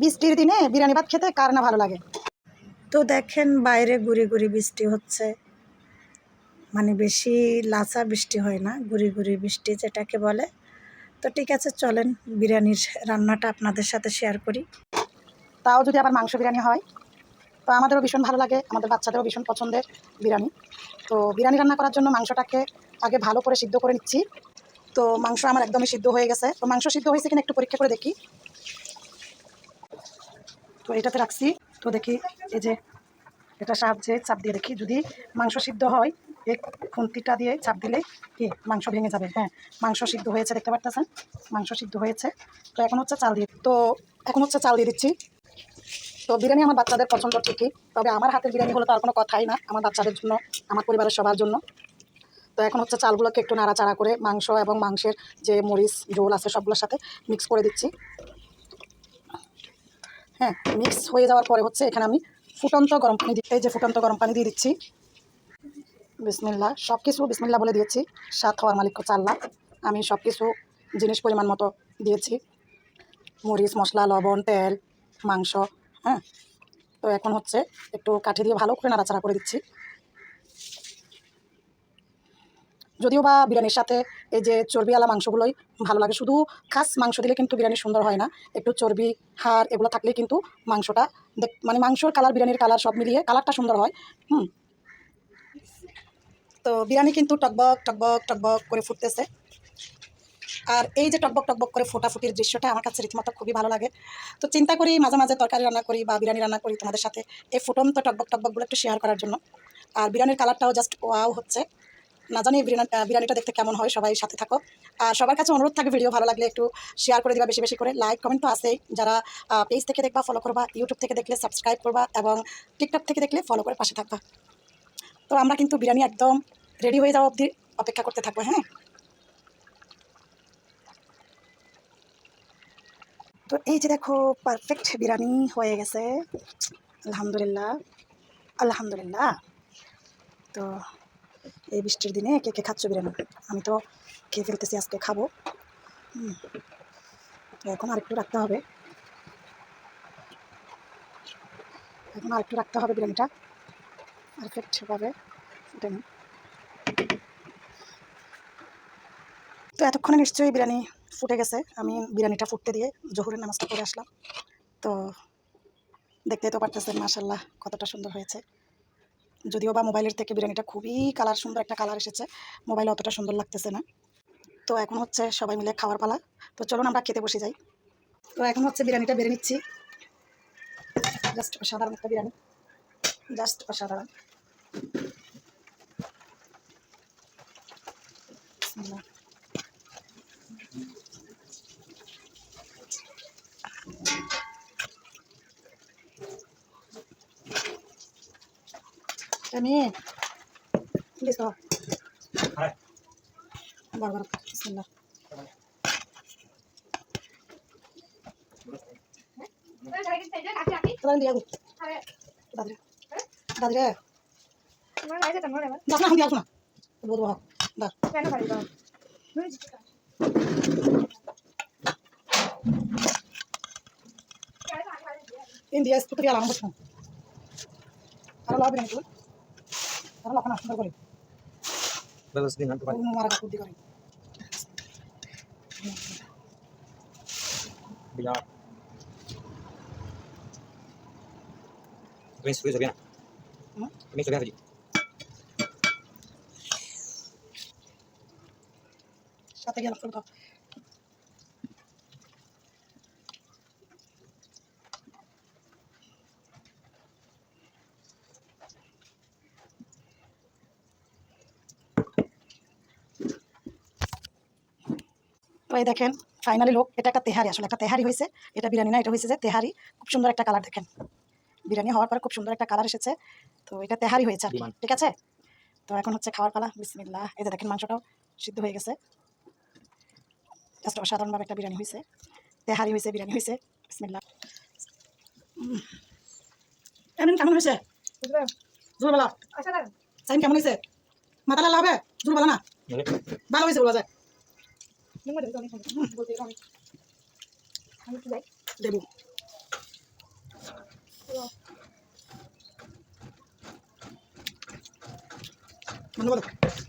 বৃষ্টির দিনে বিরিয়ানি ভাত খেতে কার না ভালো লাগে? তো দেখেন বাইরে গুড়ি গুড়ি বৃষ্টি হচ্ছে। মানে বেশি লাচা বৃষ্টি হয় না গুড়ি গুড়ি বৃষ্টি যেটাকে বলে। তো ঠিক আছে চলেন বিরিয়ানির রান্নাটা আপনাদের সাথে শেয়ার করি। তাও যদি আবার মাংস বিরিয়ানি হয় তো আমাদেরও ভীষণ ভালো লাগে আমাদের বাচ্চাদেরও ভীষণ পছন্দের বিরিয়ানি। তো বিরিয়ানি রান্না করার জন্য মাংসটাকে আগে ভালো করে সিদ্ধ করে নিচ্ছি। তো মাংস আমার একদমই সিদ্ধ হয়ে গেছে। তো মাংস সিদ্ধ হয়েছে কিনা একটু পরীক্ষা করে দেখি। তো এটাতে রাখছি। তো দেখি এই যে এটা সাহায্যে চাপ দিয়ে দেখি। যদি মাংস সিদ্ধ হয়, এই খুন্তিটা দিয়ে চাপ দিলে কি মাংস ভেঙে যাবে? হ্যাঁ মাংস সিদ্ধ হয়েছে, দেখতে পারতেছেন? মাংস সিদ্ধ হয়েছে। তো এখন হচ্ছে চাল দিয়ে তো এখন হচ্ছে চাল দিয়ে দিচ্ছি। তো বিরিয়ানি আমার বাচ্চাদের পছন্দ ঠিকই, তবে আমার হাতের বিরিয়ানি হলে তো আর কোনো কথাই না, আমার বাচ্চাদের জন্য, আমার পরিবারের সবার জন্য। তো এখন হচ্ছে চালগুলোকে একটু নাড়াচাড়া করে মাংস এবং মাংসের যে মরিচ, ঝোল আছে সবগুলোর সাথে মিক্স করে দিচ্ছি। হ্যাঁ মিক্স হয়ে যাওয়ার পরে হচ্ছে এখানে আমি ফুটন্ত গরম পানি দিতে এই যে ফুটন্ত গরম পানি দিয়ে দিচ্ছি। বিসমিল্লা সব কিছু বিসমিল্লা বলে দিয়েছি। স্বাদ হওয়ার মালিক চাল্লা আমি সব কিছু জিনিস পরিমাণ মতো দিয়েছি। মরিচ, মশলা, লবণ, তেল, মাংস হ্যাঁ। তো এখন হচ্ছে একটু কাঠি দিয়ে ভালো করে নাড়াচাড়া করে দিচ্ছি। যদিও বা বিরিয়ানির সাথে এই যে চর্বিওয়ালা মাংসগুলোই ভালো লাগে, শুধু খাস মাংস দিলে কিন্তু বিরিয়ানি সুন্দর হয় না। একটু চর্বি, হাড় এগুলো থাকলে কিন্তু মাংসটা দেখ মানে মাংসর কালার বিরিয়ানির কালার সব মিলিয়ে কালারটা সুন্দর হয়। হুম। তো বিরিয়ানি কিন্তু টকবক টকবক টকবক করে ফুটতেছে। আর এই যে টকবক টকবক করে ফোটাফুটির দৃশ্যটা আমার কাছে রীতিমতো খুবই ভালো লাগে। তো চিন্তা করি মাঝে মাঝে তরকারি রান্না করি বা বিরিয়ানি রান্না করি তোমাদের সাথে এই ফুটন্ত টকবক, টকবকগুলো একটু শেয়ার করার জন্য। আর বিরিয়ানির কালারটাও জাস্ট ওয়াও হচ্ছে। না জানি, বিরিয়ানি বিরিয়ানিটা দেখতে কেমন হয়, সবাই সাথে থাকো। আর সবার কাছে অনুরোধ থাকে ভিডিও ভালো লাগলে একটু শেয়ার করে দিবা বেশি বেশি করে। লাইক কমেন্ট তো আছেই। যারা পেজ থেকে দেখবা ফলো করবা ইউটিউব থেকে দেখলে সাবস্ক্রাইব করবা এবং টিকটক থেকে দেখলে ফলো করে পাশে থাকবা। তো আমরা কিন্তু বিরিয়ানি একদম রেডি হয়ে যাওয়া অবধি অপেক্ষা করতে থাকব হ্যাঁ? তো এই যে দেখো পারফেক্ট বিরিয়ানি হয়ে গেছে। আলহামদুলিল্লাহ। আলহামদুলিল্লাহ। তো এই বৃষ্টির দিনে কে কে খাচ্ছ বিরিয়ানি? আমি তো খেয়ে ফেলতেছি, আজকে খাব। হুম। এখন আরেকটু রাখতে হবে। এখন আরেকটু রাখতে হবে বিরিয়ানিটা। পারফেক্টভাবে নিই তো এতক্ষণে নিশ্চয়ই বিরিয়ানি ফুটে গেছে। আমি বিরিয়ানিটা ফুটতে দিয়ে জহুরের নামাজটা করে আসলাম। তো দেখতেই তো পারতেছেন মাশাল্লাহ কতটা সুন্দর হয়েছে। যদিও বা মোবাইলের থেকে বিরিয়ানিটা খুবই কালার সুন্দর একটা কালার এসেছে। মোবাইলে অতটা সুন্দর লাগতেছে না। তো এখন হচ্ছে সবাই মিলে খাওয়ার পালা। তো চলুন আমরা খেতে বসে যাই। তো এখন হচ্ছে বিরিয়ানিটা বেড়ে নিচ্ছি। জাস্ট অসাধারণ একটা বিরিয়ানি। জাস্ট অসাধারণ। আমি দিস বড় বড় বিসমিল্লাহ তোরা দিয়ে আগু দাদরে দাদরে দাস না আমি আসব না বলব হোক দাস ইন্ডিয়া স্কুটি গেলাম বসো আর লাভ নেই তুই আর লাভ না সুন্দর করে Bagus din లోపల నష్టం కొడుకోలేదు వ్యవస్థ మరొక కొద్ది కొరి బిలా Come si usa bene? Come si usa bene? State che la frutta. এই দেখেন ফাইনালি লোক এটা একটা তেহারি আসলে একটা তেহারি হয়েছে এটা বিরিয়ানি না এটা হয়েছে যে তেহারি। খুব সুন্দর একটা কালার দেখেন। বিরিয়ানি হওয়ার পরে খুব সুন্দর একটা কালার এসেছে। তো এটা তেহারি হয়েছে আর ঠিক আছে? তো এখন হচ্ছে খাওয়ার পালা বিসমিল্লাহ। এই যে দেখেন মাংসটাও সিদ্ধ হয়ে গেছে। জাস্ট অসাধারণভাবে একটা বিরিয়ানি হয়েছে তেহারি হয়েছে বিরিয়ানি হয়েছে বিসমিল্লাহ। উম। এমন কেমন হয়েছে? জোর বলা সাইন কেমন হয়েছে মাথা লাল হবে? জোর বলা না ভালো হয়েছে বলা যায়। ยังไม่เดี๋ยวจะมีคนบุตรจะมีอันนี้คืออะไรเดบุมันนึกว่า